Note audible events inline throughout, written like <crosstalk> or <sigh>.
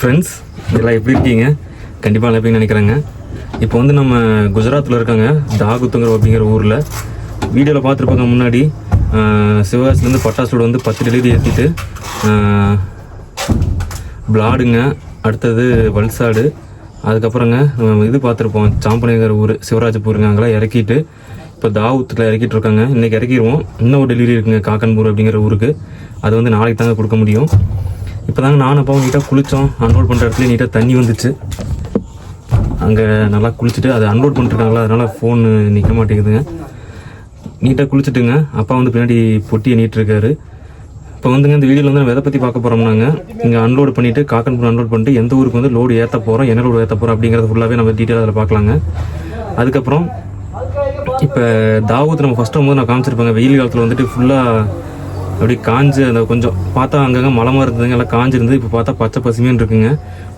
Friends இதெல்லாம் எப்படி இருக்கீங்க? கண்டிப்பாக நல்லா நினைக்கிறேங்க. இப்போ வந்து நம்ம குஜராத்தில் இருக்காங்க தாகுத்துங்கிற அப்படிங்கிற ஊரில். வீடியோவில் பார்த்துருப்பாங்க முன்னாடி. சிவகாசிலேருந்து பட்டாசோடு வந்து பத்து டெலிவரி ஏற்றிட்டு பிளாடுங்க. அடுத்தது வல்சாடு. அதுக்கப்புறங்க நம்ம இது பார்த்துருப்போம் சாம்பனைங்கிற ஊர் சிவராஜபூருங்க. அங்கெல்லாம் இறக்கிட்டு இப்போ தாவூத்தில் இறக்கிட்டு இருக்காங்க. இன்றைக்கி இறக்கிடுவோம் இன்னும் ஒரு டெலிவரி இருக்குங்க காக்கன்பூர் அப்படிங்கிற ஊருக்கு. அது வந்து நாளைக்கு தாங்க கொடுக்க முடியும். இப்போ தாங்க நானும் அப்பாவும் நீட்டாக குளித்தோம் அன்லோட் பண்ணுற இடத்துல நீட்டாக தண்ணி வந்துச்சு. அங்கே நல்லா குளிச்சுட்டு அதை அன்லோட் பண்ணிருக்காங்களா அதனால் ஃபோன் நிற்க மாட்டேங்குதுங்க. நீட்டாக குளிச்சுட்டுங்க. அப்பா வந்து பின்னாடி பொட்டியை நீட்டிருக்காரு. இப்போ வந்துங்க இந்த வீடியோவில் வந்து நம்ம எதை பற்றி பார்க்க போகிறோம்னாங்க இங்கே அன்லோட் பண்ணிவிட்டு காக்கன்பூர் அன்லோட் பண்ணிட்டு எந்த ஊருக்கு வந்து லோடு ஏற்ற போகிறோம் என்ன லோடு ஏற்ற போகிறோம் அப்படிங்கிறத ஃபுல்லாகவே நம்ம டீட்டெயில் அதில் பார்க்கலாங்க. அதுக்கப்புறம் இப்போ தாவூத் நம்ம ஃபஸ்ட்டு போது நான் காமிச்சிருப்பேங்க வெயில் காலத்தில் வந்துட்டு ஃபுல்லாக அப்படியே காஞ்சு அந்த கொஞ்சம் பார்த்தா அங்கங்கே மலை மாதிரி இருந்ததுங்க. எல்லாம் காஞ்சிருந்து இப்போ பார்த்தா பச்சை பசுமைன்னு இருக்குங்க.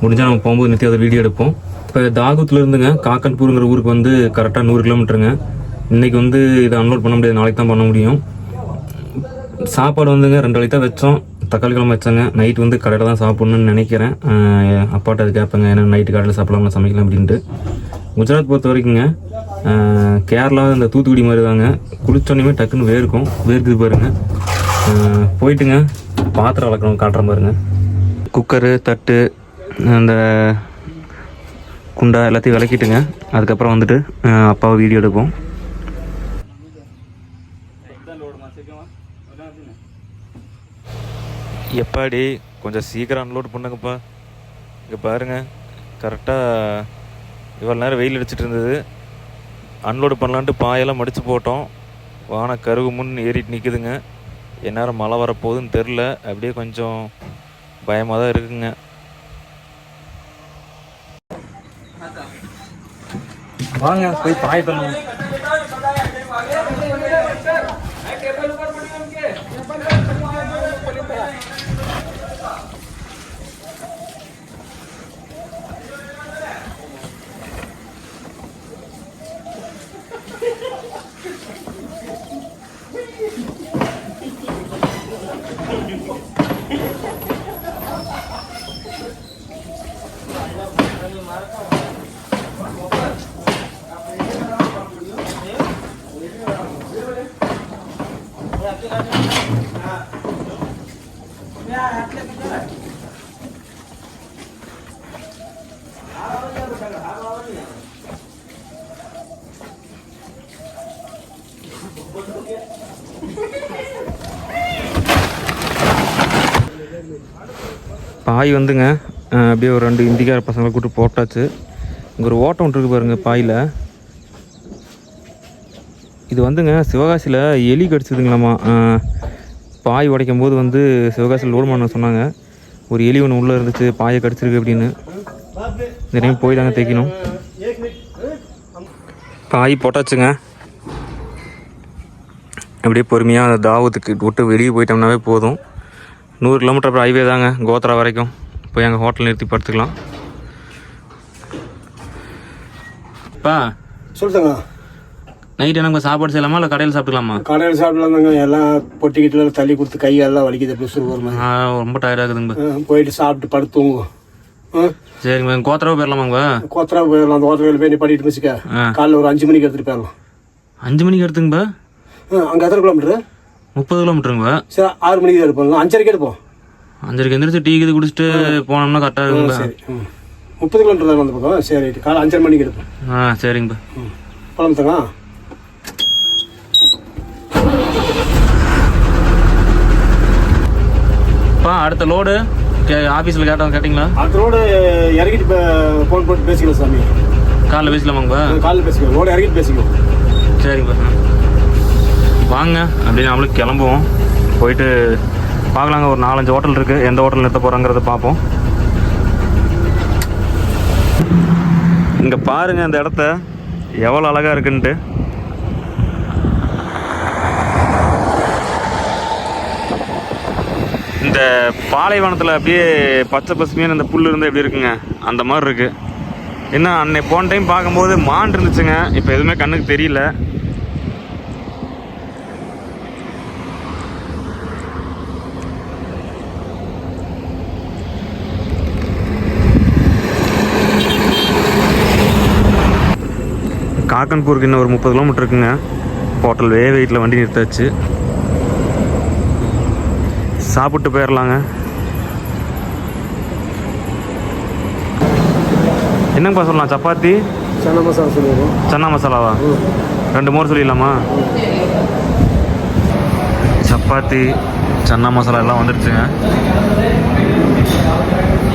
முடிஞ்சால் நம்ம போகும்போது நிறுத்தி அதை வீடியோ எடுப்போம். இப்போ தாகூத்தில் இருந்துங்க காக்கன்பூருங்கிற ஊருக்கு வந்து கரெக்டாக நூறு கிலோமீட்டருங்க இன்னைக்கு வந்து இதை அன்லோட் பண்ண முடியாது. நாளைக்கு தான் பண்ண முடியும். சாப்பாடு வந்துங்க ரெண்டு வழி தான் வச்சோம். தக்காளி குழம்பு வச்சாங்க. நைட் வந்து கடையில் தான் சாப்பிட்ணுன்னு நினைக்கிறேன். அப்பாட்ட அது கேட்பேங்க. ஏன்னா நைட்டு கடையில் சாப்பிடலாம் சமைக்கலாம் அப்படின்ட்டு. குஜராத் பொறுத்த வரைக்குங்க கேரளா இந்த தூத்துக்குடி மாதிரி தாங்க. குளிச்சோன்னே டக்குன்னு வேர்க்கும். வேர்க்குது பாருங்க. போயிட்டுங்க. பாத்திரம் வளர்க்கணும் காட்டுற பாருங்க. குக்கரு தட்டு அந்த குண்டா எல்லாத்தையும் விளக்கிட்டுங்க. அதுக்கப்புறம் வந்துட்டு அப்பாவை வீடியோ எடுப்போம். எப்பாடி? கொஞ்சம் சீக்கிரம் அன்லோட் பண்ணுங்கப்பா. இங்கே பாருங்கள் கரெக்டாக இவ்வளோ நேரம் வெயில் அடிச்சிட்டு இருந்தது. அன்லோடு பண்ணலான்ட்டு பாயெல்லாம் மடித்து போட்டோம். வானம் கருகு முன் ஏறிட்டு நிற்குதுங்க எந்நேரம் மழை வரப்போகுதுன்னு தெரில அப்படியே கொஞ்சம் பயமாக தான் இருக்குங்க. வாங்க போய் பாய் பண்ணுவோம் பாய் வந்துங்க. அப்படியே ஒரு ரெண்டு இந்திக்கார பசங்களை கூப்பிட்டு போட்டாச்சு. இங்கே ஒரு ஓட்டம் ஒன்று இருக்கு பாருங்கள் பாயில். இது வந்துங்க சிவகாசியில் எலி கடிச்சதுங்களாம்மா பாய் உடைக்கும் போது வந்து சிவகாசியில் லோடு பண்ண சொன்னாங்க. ஒரு எலி ஒன்று உள்ளே இருந்துச்சு பாயை கடிச்சிருக்கு அப்படின்னு. இந்த டைம் போய் தாங்க தைக்கணும் பாய் போட்டாச்சுங்க. அப்படியே பொறுமையாக அந்த தாவத்துக்கு விட்டு வெளியே போயிட்டோம்னாவே போதும். நூறு கிலோமீட்டர் அப்புறம் ஹைவே தாங்க கோத்ரா வரைக்கும். போய் அங்கே ஹோட்டல் நிறுத்தி படுத்துக்கலாம். பா சொல்லுங்க நைட் எனக்கு சாப்பாடு செய்யலாமா இல்லை கடையில் சாப்பிட்டுக்கலாமா? கடையில் சாப்பிடலாங்க எல்லாம் பொட்டிக்கிட்டு தள்ளி கொடுத்து கையெல்லாம் வலிக்குது ப்ரெஷர் ஒரு மாதிரி. ஆ, ரொம்ப டயர்டாக இருக்குதுங்க. போயிட்டு சாப்பிட்டு படுத்து தூங்குவோம் சரிங்க கோத்தரவு போயிடலாமாங்க கொத்தரா போயிடலாம். அந்த ஹோட்டலில் போய் பண்ணிட்டு வச்சுக்க ஆ. காலைல ஒரு அஞ்சு மணிக்கு எடுத்துகிட்டு போயிடலாம். அஞ்சு மணிக்கு எடுத்துங்கப்பா அங்கே எத்தனை கிலோமீட்டரு முப்பது கிலோமீட்டருங்கப்பா சரி ஆறு மணிக்கு எடுப்போம். அஞ்சரைக்கு எடுப்போம். அஞ்சரைக்கு எந்திரிச்சு டீ இது குடிச்சிட்டு போனோம்னா கரெக்டாக இருக்குங்களா சரி. முப்பது கிலோமீட்டர் தான் வந்து பக்கம். சரி காலை அஞ்சரை மணிக்கு எடுப்போம். ஆ சரிங்கப்பா. ம். பழம்புத்தங்க பா அடுத்த லோடு கே ஆஃபீஸில் கேட்டோம் கேட்டிங்களா? அடுத்த ரோடு இறங்கிட்டு இப்போ ஃபோன் போட்டு பேசிக்கலாம் சாமி. காலைல பேசலாமாங்கப்பா காலையில் பேசிக்கலாம். ரோடு இறங்கிட்டு பேசிக்கலாம். சரிங்கப்பா வாங்க அப்படின்னு நம்மளுக்கு கிளம்புவோம். போயிட்டு பார்க்கலாங்க ஒரு நாலஞ்சு ஹோட்டல் இருக்குது எந்த ஹோட்டல் நிறுத்த போகிறோங்கிறத பார்ப்போம். இங்கே பாருங்கள் இந்த இடத்த. எவ்வளோ அழகாக இருக்குன்ட்டு. இந்த பாலைவனத்தில் அப்படியே பச்சை பசுமையான இந்த புல் இருந்து எப்படி இருக்குங்க? அந்த மாதிரி இருக்குது என்ன அன்னைக்கு போன டைம் பார்க்கும்போது மான் இருந்துச்சுங்க. இப்போ எதுவுமே கண்ணுக்கு தெரியல. காக்கன்பூருக்கு இன்னும் ஒரு முப்பது கிலோமீட்டர் இருக்குங்க ஹோட்டல் வே வெயிட்டில் வண்டி நிறுத்தாச்சு. சாப்பிட்டு போயிடலாங்க என்னங்கப்பா சொல்லலாம்? சப்பாத்தி? சன்னா மசாலா சொல்லிடுவோம் சன்னா மசாலாவா? ரெண்டு மோர் சொல்லிடலாமா? சப்பாத்தி சன்னா மசாலா எல்லாம் வந்துடுச்சுங்க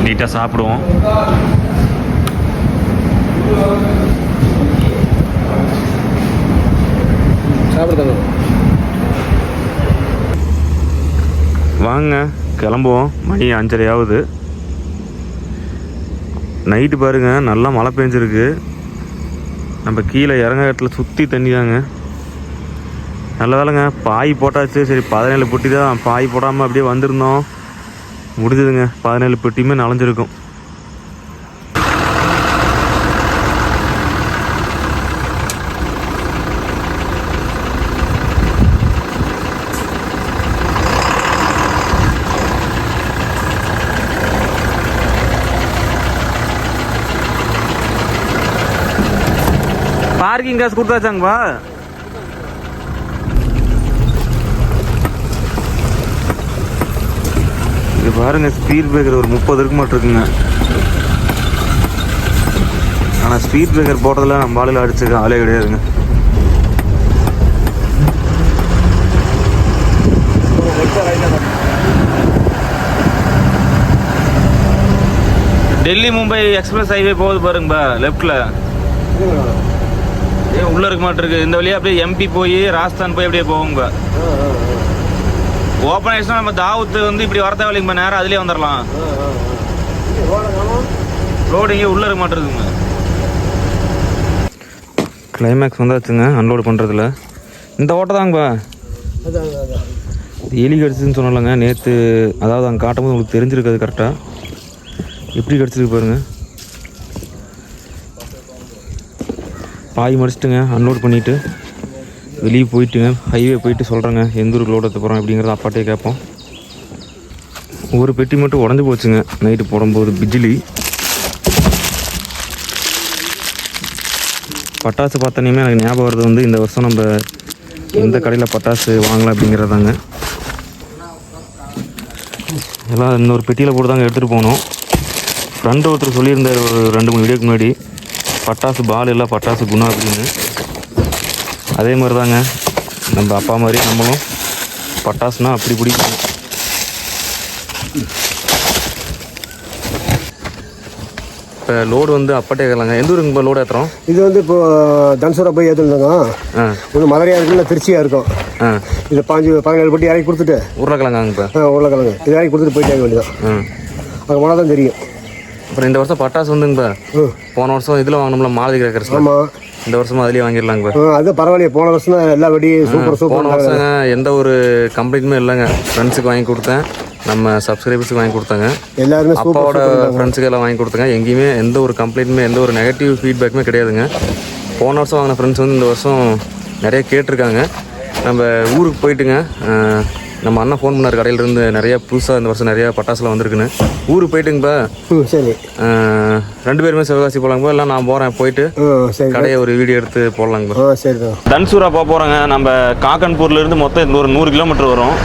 நீட்டாக சாப்பிடுவோம். வாங்க கிளம்புவோம். மணி அஞ்சரை ஆகுது நைட்டு பாருங்க நல்லா மழை பெஞ்சிருக்கு. நம்ம கீழே இறங்க இடத்துல சுற்றி தண்ணி தாங்க நல்ல வேலைங்க பாய் போட்டாச்சு. சரி பதினேழு பெட்டி தான் பாய் போடாமல் அப்படியே வந்திருந்தோம். முடிஞ்சதுங்க. பதினேழு பெட்டியுமே நனைஞ்சிருக்கும் பார்க்கிங் காசு கொடுத்தாச்சாங்கப்பா இது பாருங்க ஸ்பீட் பிரேக்கர் ஒரு முப்பது இருக்கு மாட்டிருக்குங்க ஆனால் ஸ்பீட் பிரேக்கர் போட்டதில் நம்ம ஆளுல அடிச்சிருக்க ஆளே கிடையாதுங்க. டெல்லி மும்பை எக்ஸ்பிரஸ் ஹைவே போகுது பாருங்கப்பா லெஃப்டில் ஏ உள்ள இருக்க மாட்டிருக்கு. இந்த வழியா அப்படியே எம்பி போய் ராஜஸ்தான் போய் அப்படியே போகுங்க ஓப்பன் ஆயிடுச்சுன்னா நம்ம தாவூத் வந்து இப்படி வர தேவையில்லைங்க நேரம் அதுலயே வந்துடலாம் ரோடு இங்கே உள்ள இருக்க மாட்டிருக்குங்க. கிளைமேக்ஸ் வந்தாச்சுங்க அன்லோட் பண்ணுறதுல இந்த ஓட்டை தாங்கப்பா எலி கடிச்சதுன்னு சொன்னலங்க நேற்று அதாவது அங்கே காட்டும்போது உங்களுக்கு தெரிஞ்சிருக்காது கரெக்டாக எப்படி கடிச்சிருக்கு பாருங்க. பாய் மடிச்சிட்டுங்க அன்லோட் பண்ணிவிட்டு வெளியே போயிட்டுங்க ஹைவே போயிட்டு சொல்கிறேங்க எந்த ஊருக்கு லோட் எடுத்து போகிறோம் அப்படிங்கிறத அப்பாட்டே கேட்போம். ஒரு பெட்டி மட்டும் உடஞ்சி போச்சுங்க. நைட்டு போடும்போது பிஜிலி. பட்டாசு பார்த்தோன்னே எனக்கு ஞாபகம் வருது வந்து இந்த வருஷம் நம்ம எந்த கடையில் பட்டாசு வாங்கலாம் அப்படிங்கிறதாங்க. எல்லாம் இன்னொரு பெட்டியில் போட்டு தாங்க எடுத்துகிட்டு போனோம். ஃப்ரெண்டு ஒருத்தர் சொல்லியிருந்தார் ஒரு ரெண்டு மூணு வீடியோக்கு முன்னாடி. பட்டாசு பால் இல்லை பட்டாசு குணா அப்படின்னு. அதே மாதிரி தாங்க நம்ம அப்பா மாதிரி நம்மளும் பட்டாசுனா அப்படி பிடிக்கும். இப்போ லோடு வந்து அப்பட்டே கேட்கலாங்க எந்த ஊருக்கு இப்போ லோடு ஏற்றுறோம் இது வந்து இப்போ தனுசூரா போய் ஏற்றுருந்தோங்க ஆ. ஒன்று மதுரையாக இருக்குல்ல திருச்சியாக இருக்கும். ஆ. இதை பாஞ்சு பதினேழு பட்டி இறக்கி கொடுத்துட்டு. உருளைக்கிழங்காங்க இப்போ. உருளைக்கிழங்கு. இது இறக்கி கொடுத்துட்டு போயிட்டாங்க வேண்டியதான் ஆ. அங்கே போனால் தான் தெரியும். அப்புறம் இந்த வருஷம் பட்டாசு வந்துங்க இப்போ ம். போன வருஷம் இதில் வாங்கினோம்ல மாலதி கிரேக்கர்ஸ் ஆமாம் இந்த வருஷமும் அதுலேயே வாங்கிடலாங்க இப்போ அது பரவாயில்லையே போன வருஷம் தான் எல்லா வெடி சூப்பர் போன சூப்பர் வருஷங்க எந்த ஒரு கம்ப்ளைண்ட்டுமே இல்லைங்க. ஃப்ரெண்ட்ஸுக்கு வாங்கி கொடுத்தேன். நம்ம சப்ஸ்கிரைபர்ஸுக்கு வாங்கி கொடுத்தாங்க. எல்லாருமே அப்பாவோட ஃப்ரெண்ட்ஸுக்கு எல்லாம் வாங்கி கொடுத்தாங்க. எங்கேயுமே எந்த ஒரு கம்ப்ளைண்ட்டுமே எந்த ஒரு நெகட்டிவ் ஃபீட்பேக்குமே கிடையாதுங்க. போன வருஷம் வாங்கின ஃப்ரெண்ட்ஸ் வந்து இந்த வருஷம் நிறைய கேட்டிருக்காங்க. நம்ம ஊருக்கு போயிட்டுங்க. நம்ம அண்ணன் ஃபோன் பண்ணார். கடையிலேருந்து நிறைய புதுசாக இந்த வருஷம் நிறைய பட்டாசுலாம் வந்திருக்குன்னு. ஊருக்கு போயிட்டுங்கப்பா. சரி. ரெண்டு பேருமே சிவகாசி போகலாங்கப்பா இல்லை நான் போகிறேன் போயிட்டு கடையை ஒரு வீடியோ எடுத்து போடலாங்கப்பா. சரி தன்சூரா போக போகிறோங்க நம்ம காக்கன்பூர்ல இருந்து மொத்தம் இந்த ஒரு நூறு கிலோமீட்டர் வரும்.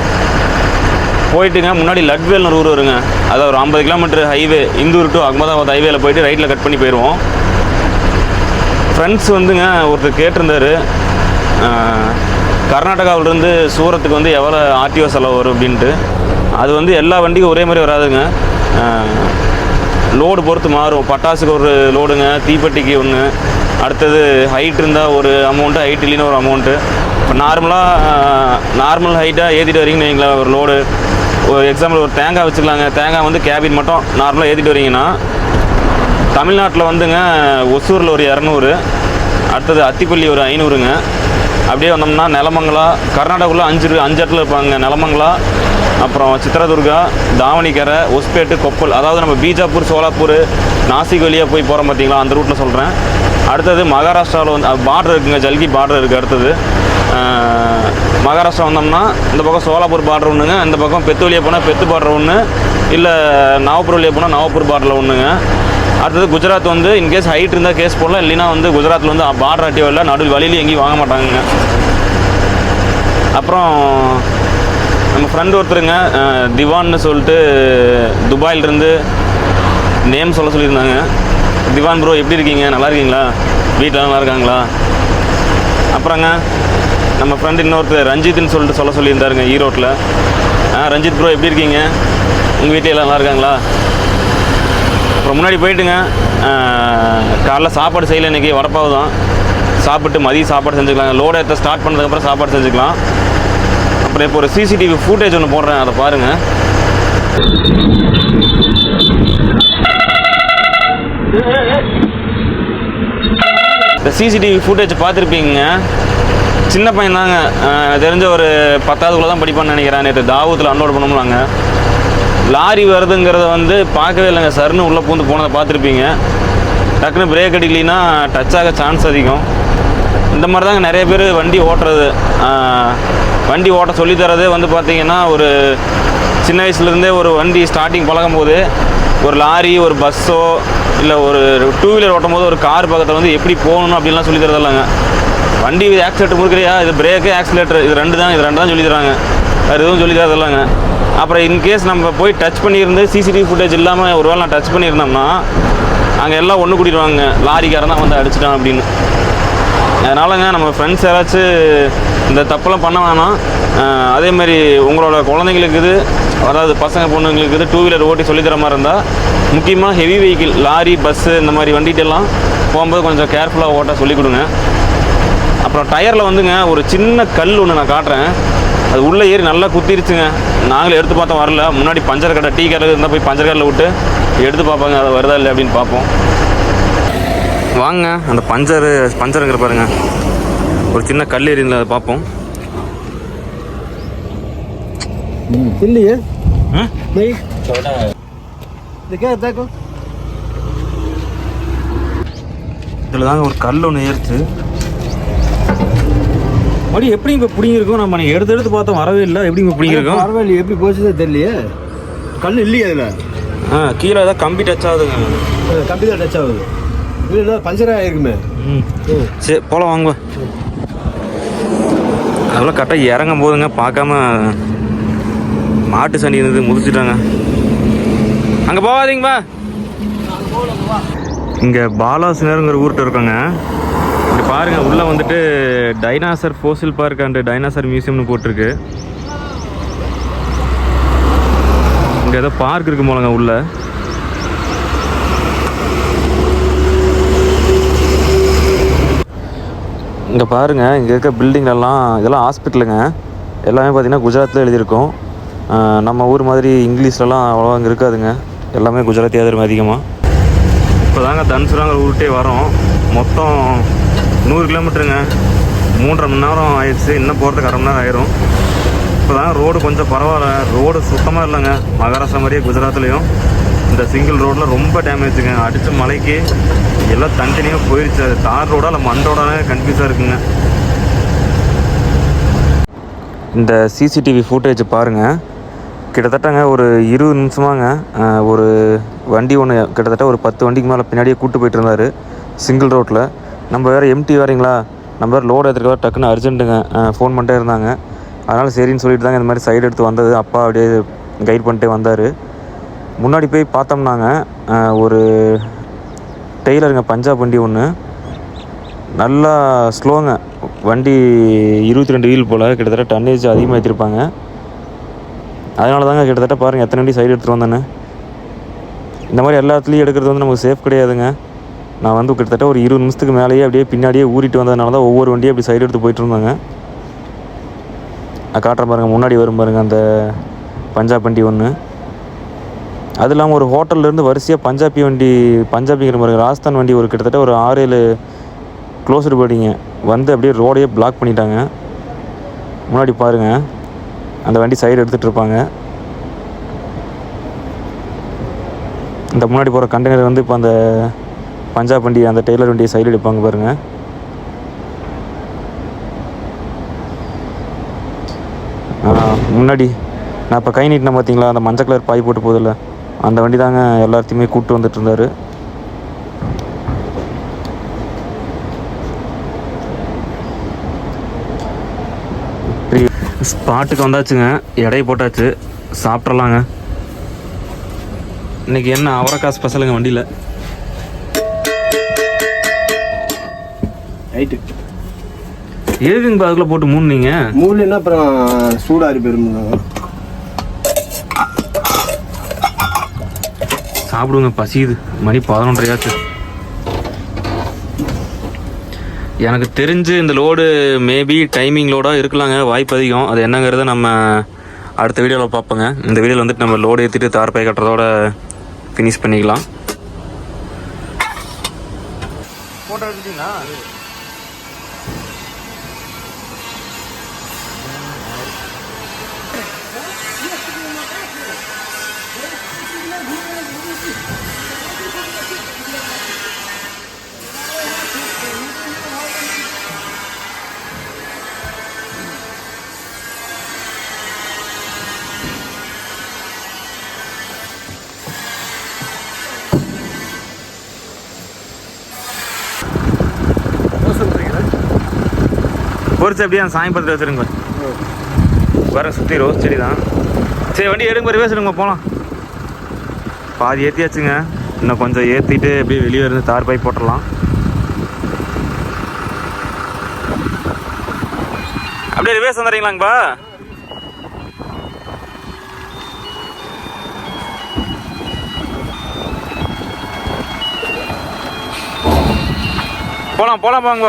போயிட்டுங்க. முன்னாடி லட்வேல்னு ஒரு ஊர் வருங்க. அதாவது ஒரு ஐம்பது kilometre highway Indore to Ahmedabad ஹைவேல போயிட்டு ரைட்டில் கட் பண்ணி போயிடுவோம் ஃப்ரெண்ட்ஸ் வந்துங்க ஒருத்தர் கேட்டிருந்தாரு. கர்நாடகாவிலேருந்து சூரத்துக்கு வந்து எவ்வளோ ஆர்டிஓ செலவு வரும் அப்படின்ட்டு அது வந்து எல்லா வண்டிக்கும் ஒரே மாதிரி வராதுங்க. லோடு பொறுத்து மாறும். பட்டாசுக்கு ஒரு லோடுங்க தீப்பெட்டிக்கு ஒன்று அடுத்தது ஹைட் இருந்தால் ஒரு அமௌண்ட்டு ஹைட் இல்லைன்னு ஒரு அமௌண்ட்டு இப்போ நார்மலாக நார்மல் ஹைட்டாக ஏற்றிட்டு வரீங்கன்னு வைங்களேன் ஒரு லோடு ஒரு எக்ஸாம்பிள் ஒரு தேங்காய் வச்சுக்கலாங்க. தேங்காய் வந்து கேபின் மட்டும் நார்மலாக ஏற்றிட்டு வரீங்கன்னா தமிழ்நாட்டில் வந்துங்க ஒசூரில் ஒரு இரநூறு அடுத்தது அத்திப்பள்ளி ஒரு ஐநூறுங்க. அப்படியே வந்தோம்னா நிலமங்கலா கர்நாடகாவில் அஞ்சு அஞ்சு இடத்துல இருப்பாங்க நிலமங்கலா அப்புறம் சித்ரதுர்கா தாவணிக்கரை ஒஸ்பேட்டு கொப்பல் அதாவது நம்ம பீஜாப்பூர் சோலாப்பூர் நாசிக் வழியாக போய் போகிறோம் பார்த்தீங்களா அந்த ரூட்டில் சொல்கிறேன் அடுத்தது மகாராஷ்டிராவில் வந்து பார்டர் இருக்குங்க ஜல்கி பார்டர் இருக்குது அடுத்தது. மகாராஷ்டிரா வந்தோம்னா இந்த பக்கம் சோலாப்பூர் பார்டர் ஒன்றுங்க இந்த பக்கம் பெத்து வழியாக போனால் பெத்து பார்டர் ஒன்று இல்லை நாவப்பூர் வழியாக போனால் நாவப்பூர் பார்டரில் ஒன்றுங்க அடுத்தது குஜராத் வந்து இன்கேஸ் ஹைட் இருந்தால் கேஸ் போடலாம் இல்லைன்னா வந்து குஜராத்தில் வந்து பார்டர் ஆட்டியோ இல்லை நடுவில் வழியில எங்கேயும் வாங்க மாட்டாங்க அப்புறம் நம்ம ஃப்ரெண்டு ஒருத்தருங்க திவான்னு சொல்லிட்டு துபாயிலிருந்து நேம் சொல்ல சொல்லியிருந்தாங்க. திவான் ப்ரோ எப்படி இருக்கீங்க? நல்லா இருக்கீங்களா? வீட்டில் நல்லா இருக்காங்களா? அப்புறங்க நம்ம ஃப்ரெண்டு இன்னொருத்தர் ரஞ்சித்னு சொல்லிட்டு சொல்ல சொல்லியிருந்தாருங்க ஈரோட்டில் ஆ ரஞ்சித் ப்ரோ எப்படி இருக்கீங்க? உங்கள் வீட்டில் எல்லாம் நல்லா இருக்காங்களா? அப்புறம் முன்னாடி போயிட்டுங்க. காலைல சாப்பாடு செய்யல இன்றைக்கி வரப்பாவு தான் சாப்பிட்டு மதியம் சாப்பாடு செஞ்சுக்கலாம். லோடு ஏற்ற ஸ்டார்ட் பண்ணதுக்கப்புறம் சாப்பாடு செஞ்சுக்கலாம். அப்புறம் இப்போ ஒரு சிசிடிவி ஃபுட்டேஜ் ஒன்று போடுறேன் அதை பாருங்கள் இந்த சிசிடிவி ஃபுட்டேஜ் பார்த்துருப்பீங்க சின்ன பையன் தாங்க தெரிஞ்ச ஒரு பத்தாவதுக்குள்ளே தான் படிப்பான்னு நினைக்கிறேன். நேற்று தாவூத்தில் அன்லோட் பண்ணோம்லாங்க. லாரி வருதுங்கிறத வந்து பார்க்கவே இல்லைங்க. சருன்னு உள்ளே பூந்து போனதை பார்த்துருப்பீங்க. டக்குன்னு பிரேக் அடிக்கலைன்னா டச் ஆக சான்ஸ் அதிகம். இந்த மாதிரி தாங்க நிறைய பேர் வண்டி ஓட்டுறது. வண்டி ஓட்ட சொல்லித்தரதே வந்து பார்த்திங்கன்னா ஒரு சின்ன வயசுலேருந்தே ஒரு வண்டி ஸ்டார்டிங் பழகும் போது ஒரு லாரி ஒரு பஸ்ஸோ இல்லை ஒரு டூ வீலர் ஓட்டும் போது ஒரு கார் பக்கத்தில் வந்து எப்படி போகணும் அப்படின்லாம் சொல்லி தரதில்லைங்க. வண்டி ஆக்சிலேட்டர் முறுக்கிறியா? இது பிரேக்கு ஆக்சிலேட்டர் இது ரெண்டு தான் இது ரெண்டு தான் சொல்லி தராங்க. வேறு எதுவும் சொல்லி தரதில்லைங்க. அப்புறம் இன்கேஸ் நம்ம போய் டச் பண்ணியிருந்து சிசிடிவி ஃபுட்டேஜ் இல்லாமல் ஒரு வேளை நான் டச் பண்ணியிருந்தோம்னா அங்கே எல்லாம் ஒன்று கூட்டிடுவாங்க. லாரிக்காரன் தான் வந்து அடிச்சிட்டான் அப்படின்னு. அதனாலங்க நம்ம ஃப்ரெண்ட்ஸ் யாராச்சும் இந்த தப்பெல்லாம் பண்ண வேணாம். அஹ் அதே மாதிரி உங்களோட குழந்தைங்களுக்கு இது அதாவது பசங்க பொண்ணுங்களுக்கு இது டூ வீலர் ஓட்டி சொல்லித் தர மாதிரி இருந்தால் முக்கியமாக ஹெவி வெஹிக்கிள் லாரி பஸ்ஸு இந்த மாதிரி வண்டிகிட்டெல்லாம் போகும்போது கொஞ்சம் கேர்ஃபுல்லாக ஓட்ட சொல்லிக் கொடுங்க. அப்புறம் டயரில் வந்துங்க ஒரு சின்ன கல் ஒன்று நான் காட்டுறேன். அது உள்ளே ஏறி நல்லா குத்திருச்சுங்க. நாங்களும் எடுத்து பார்த்தோம் வரல. முன்னாடி பஞ்சர் கடை டீ கடை இருந்தால் போய் பஞ்சர் கடையில் விட்டு எடுத்து பார்ப்பாங்க அது வருதா இல்லை அப்படின்னு பார்ப்போம். வாங்க அந்த பஞ்சர் பஞ்சருங்கிற பாருங்க. ஒரு சின்ன கல் எறிந்த அதை பார்ப்போம். இல்லையே? இதில் தாங்க ஒரு கல் ஒன்று ஏறுச்சு. மடி எப்படி இப்போ பிடிங்கிருக்கும் நம்ம நீங்கள் எடுத்து எடுத்து பார்த்தோம் வரவே இல்லை. எப்படி இப்போ பிடிங்கிருக்கும் பரவாயில்ல எப்படி போச்சுதே தெரியலையே. கல் இல்லையே அதில். ஆ கீழே ஏதாவது கம்பி டச் ஆகுதுங்க. கம்பி தான் டச் ஆகுது. இல்லை பஞ்சர் ஆகிருக்குமே ம். சரி போலாம் வாங்க அதெல்லாம் கரெக்டாக இறங்கும் போதுங்க பார்க்காம மாட்டு சனி இருந்தது முதிச்சிட்டாங்க. அங்கே போகாதீங்கப்பா இங்கே பாலாசினருங்கிற ஊர்கிட்ட இருக்கோங்க. இங்கே பாருங்க உள்ளே வந்துட்டு dinosaur fossil park and dinosaur மியூசியம்னு போட்டிருக்கு. இங்கே ஏதோ பார்க் இருக்கு போலங்க உள்ள. இங்கே பாருங்கள் இங்கே இருக்க பில்டிங்லலாம் இதெல்லாம் ஹாஸ்பிட்டலுங்க எல்லாமே பார்த்தீங்கன்னா குஜராத்தில் எழுதியிருக்கும். நம்ம ஊர் மாதிரி இங்கிலீஷ்லலாம் அவ்வளோவா இங்கே இருக்காதுங்க. எல்லாமே குஜராத்தி அதிகமாக இப்போ தாங்க தன்சுராங்கிற ஊருட்டே வரோம். மொத்தம் நூறு கிலோமீட்டருங்க. மூன்றரை மணி நேரம் ஆயிடுச்சு. இன்னும் போகிறதுக்கு அரை மணி நேரம் ஆயிரும். இப்போ தான் ரோடு கொஞ்சம் பரவாயில்ல. ரோடு சுத்தமாக இல்லைங்க. மகாராஷ்டிரா மாதிரியே குஜராத்லேயும். இந்த சிங்கிள் ரோடில் ரொம்ப டேமேஜுங்க. அடித்த மலைக்கு எல்லாம் தனித்தனியாக போயிடுச்சு அது தார் ரோடாக இல்லை மண் ரோடானே கன்ஃபியூஸாக இருக்குங்க. இந்த சிசிடிவி ஃபுட்டேஜ் பாருங்கள் கிட்டத்தட்டங்க ஒரு இருபது நிமிஷமாங்க. ஒரு வண்டி ஒன்று கிட்டத்தட்ட ஒரு பத்து வண்டிக்கு மேலே பின்னாடியே கூட்டு போயிட்டு இருந்தார். சிங்கிள் ரோட்டில் நம்ம வேறு எம்டி வரீங்களா? நம்ம வேறு லோடு எடுத்துருக்க டக்குன்னு அர்ஜென்ட்டுங்க ஃபோன் பண்ணிட்டே இருந்தாங்க. அதனால் சரின்னு சொல்லிட்டு தாங்க இந்த மாதிரி சைடு எடுத்து வந்தது. அப்பா அப்படியே கைட் பண்ணிட்டே வந்தார். முன்னாடி போய் பார்த்தோம்னாங்க ஒரு டெய்லருங்க பஞ்சாப் வண்டி ஒன்று நல்லா ஸ்லோங்க வண்டி இருபத்தி ரெண்டு வீல் போல் கிட்டத்தட்ட டன்னேஜ் அதிகமாக ஏற்றிருப்பாங்க அதனால தாங்க கிட்டத்தட்ட பாருங்கள் எத்தனை வண்டி சைடு எடுத்துகிட்டு வந்தேன்னு. இந்த மாதிரி எல்லா இடத்துலையும் எடுக்கிறது வந்து நமக்கு சேஃப் கிடையாதுங்க. நான் வந்து கிட்டத்தட்ட ஒரு இருபது நிமிஷத்துக்கு மேலேயே அப்படியே பின்னாடியே ஊறிட்டு வந்ததுனால தான் ஒவ்வொரு வண்டியும் அப்படி சைடு எடுத்து போயிட்டு இருந்தாங்க. நான் காட்டுறேன் பாருங்கள் முன்னாடி வரும் பாருங்கள் அந்த பஞ்சாப் வண்டி ஒன்று அது இல்லாமல் ஒரு ஹோட்டல்லேருந்து வரிசையாக பஞ்சாபி வண்டி பஞ்சாபிங்கிற மாதிரி ராஜஸ்தான் வண்டி ஒரு கிட்டத்தட்ட ஒரு ஆறு ஏழு க்ளோஸ்டு போயிட்டீங்க வந்து அப்படியே ரோடையே பிளாக் பண்ணிட்டாங்க. முன்னாடி பாருங்கள் அந்த வண்டி சைடு எடுத்துகிட்டு இருப்பாங்க. இந்த முன்னாடி போகிற கண்டெய்னர் வந்து இப்போ அந்த பஞ்சாப் வண்டி அந்த டெய்லர் வண்டியை சைடு எடுப்பாங்க பாருங்கள் முன்னாடி நான் இப்போ கை நீட்டினேன் பார்த்தீங்களா அந்த மஞ்சள் கலர் பாய் போட்டு போதில்ல அந்த வண்டி தாங்க எல்லாத்தையுமே கூப்பிட்டு வந்துட்டு இருந்தார். ஸ்பாட்டுக்கு வந்தாச்சுங்க. எடையை போட்டாச்சு. சாப்பிட்றலாங்க இன்றைக்கி என்ன அவரைக்காய் ஸ்பெஷலுங்க வண்டியில்? ரைட்டு எதுக்குங்க அதுக்குள்ளே போட்டு மூணு நீங்கள் மூணுன்னா அப்புறம் சூடாரி போயிருந்தாங்க சாப்பிடுங்க பசியுது மணி பதினொன்றரையாச்சு. எனக்கு தெரிஞ்சு இந்த லோடு மேபி டைமிங் லோடாக இருக்கலாங்க. வாய்ப்பு அதிகம். அது என்னங்கிறத நம்ம அடுத்த வீடியோவில் பார்ப்போங்க. இந்த வீடியோவில் வந்துட்டு நம்ம லோடு ஏற்றிட்டு தார் பை கட்டுறதோட ஃபினிஷ் பண்ணிக்கலாம். ஃபோட்டோ எடுத்துட்டீங்களா? பொறிச்சு அப்படியே அந்த சாமி பத்திரம் வச்சுருங்க வர சுற்றி ரோஸ் செடி தான் சரி வண்டி எடுங்க ரிவேஸ் எடுங்க போகலாம் பாதி ஏற்றியாச்சுங்க இன்னும் கொஞ்சம் ஏற்றிட்டு அப்படியே வெளியே இருந்து தார் பை போட்டுடலாம். அப்படியே ரிவேஸ் வந்துடுறீங்களாங்கப்பா? போகலாம் போகலாம் போங்க.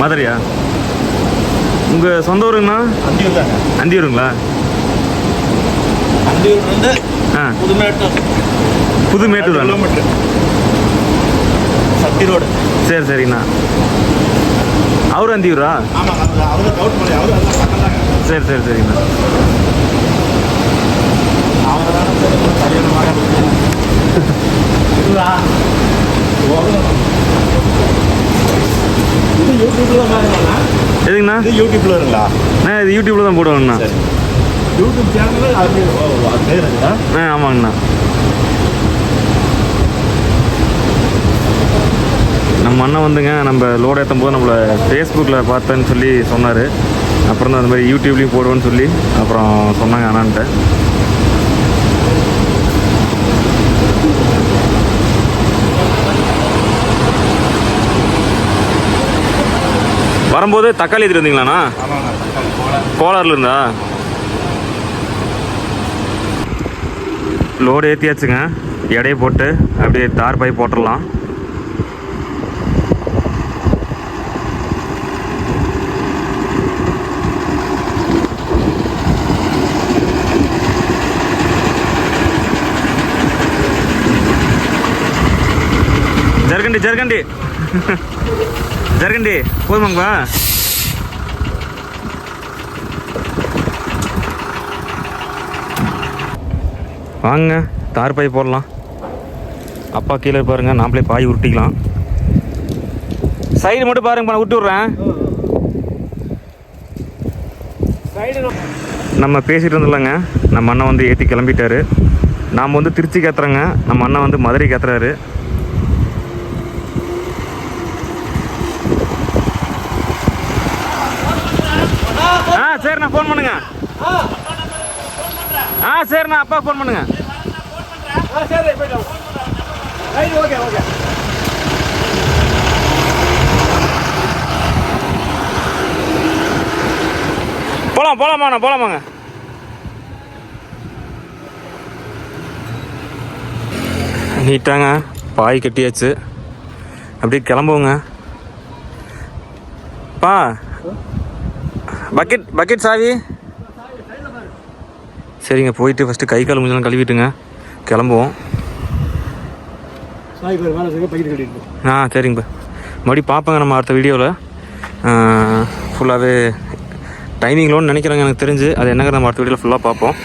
மதுரையா? உங்கள் சொந்த ஊருங்கண்ணா? அந்தியூர் தாங்க அந்தியூருங்களா ஆ. புதுமேட்டு புது மேட்டூர் கிலோமீட்டர். சக்தி ரோடு. சரி சரிங்கண்ணா. அவரு அந்தியூரா? சரி சரி சரிங்கண்ணா அவர் தானே கல்யாணமாக இதுவா இது யூடியூப்ல பாருங்கண்ணா எதுங்கண்ணா இது யூடியூப்ல இது யூடியூப்ல தான் போடுவேங்கண்ணா. யூடியூப் சேனல் அது பேர் ஆ ஆமாங்கண்ணா. நம்ம அண்ணன் வந்துங்க நம்ம லோட் ஏற்றும் போது நம்மளை ஃபேஸ்புக்கில் பார்த்தேன்னு சொல்லி சொன்னார். அப்புறம் தான் அந்த மாதிரி யூடியூப்லேயும் போடுவேன்னு சொல்லி அப்புறம் சொன்னாங்க அண்ணான்ட்ட. வரும்போது தக்காளி எடுத்துட்டு வந்தீங்களாண்ணா? கோலார்ல இருந்தா? லோடு ஏற்றியாச்சுங்க எடையை போட்டு அப்படியே தார் பை போட்டுடலாம். ஜர்கண்டி ஜர்கண்டி. <laughs> ஜர்கண்டி போதுமாங்கப்பா. வாங்க தார் பாய் போடலாம். அப்பா கீழே பாருங்க நாமளே பாய் உருட்டிக்கலாம். சைடு மட்டும் பாருங்க நான் விட்டு விட்றேன். நம்ம பேசிட்டு இருந்தோம்லங்க நம்ம அண்ணன் வந்து ஏற்றி கிளம்பிட்டாரு. நாம் வந்து திருச்சி ஏற்றுறோங்க நம்ம அண்ணன் வந்து மதுரைக்கு ஏற்றுறாரு ஆ சரிண்ணா ஃபோன் பண்ணுங்க. ஆ சரிண்ணா அப்பா ஃபோன் பண்ணுங்க. Okay okay. போலாம் போலாமாண்ணா போலாமாங்க நீட்டாங்க பாய் கட்டியாச்சு. அப்படியே கிளம்புவோங்க. பா பக்கெட் பக்கெட் சாவி. சரிங்க போயிட்டு ஃபஸ்ட்டு கை கால் முடிஞ்சலாம் கழுவிட்டுங்க. கிளம்புவோம். ஆ சரிங்கப்பா மறுபடியும் பார்ப்பேங்க நம்ம அடுத்த வீடியோவில் ஃபுல்லாகவே டைமிங் லோன் நினைக்கிறேங்க எனக்கு தெரிஞ்சு. அது என்னங்கிற நம்ம அடுத்த வீடியோவில் ஃபுல்லாக பார்ப்போம்.